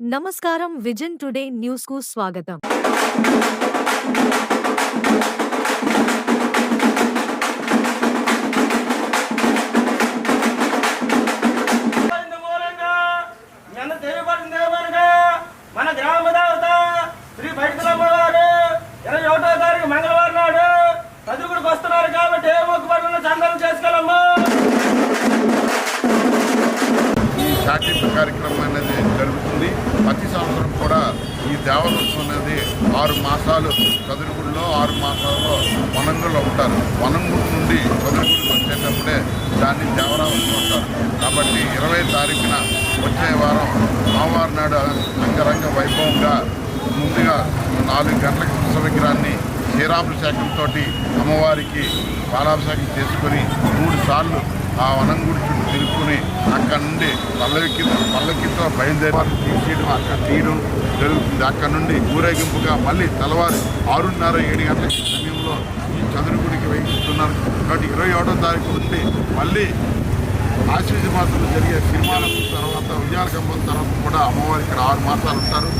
నమస్కారం vision today న్యూస్కు స్వాగతం. మన గ్రామ దేవత శ్రీ బయటకులమ్మ వారు ఇరవై ఒకటో తారీఖు మంగళవారం నాడు చదువుకుడికి వస్తున్నారు కాబట్టి ఏ మొక్కుబడులను చందనం చేసుకోవాలమ్మా ఈ చాటింపు కార్యక్రమం అనేది జరుగుతుంది ప్రతి సంవత్సరం కూడా ఈ అనేది ఆరు మాసాలు చదువుకుడిలో ఆరు మాసాల్లో వనంగుల్లో ఉంటారు. వనంగుడి నుండి చదువుకుడికి వచ్చేటప్పుడే దాన్ని దేవరావతి ఉంటారు కాబట్టి ఇరవై తారీఖున వచ్చే వారం సోమవారం నాడు అంగరంగ వైభవంగా ముందుగా నాలుగు గంటలకు కృష్ణ విగ్రహాన్ని శ్రీరామభిషేకంతో అమ్మవారికి పాలాభిషేకం చేసుకొని మూడు సార్లు ఆ వనంగుడి తిరుక్కుని అక్కడ నుండి పల్లకి పల్లకితో బయలుదేరి తీసేయడం అక్కడ తీయడం జరుగుతుంది. అక్కడ నుండి ఊరేగింపుగా మళ్ళీ తెల్లవారు ఆరున్నర ఏడు గంటల సమయంలో ఈ చంద్రగుడికి వేయిస్తున్నారు కాబట్టి ఇరవై ఒకటో తారీఖు నుండి మళ్ళీ ఆశ్వీజ మాసంలో జరిగే సినిమాల తర్వాత ఉయ్యాల కంపం తర్వాత కూడా అమ్మవారి ఇక్కడ ఆరు మాసాలు ఉంటారు.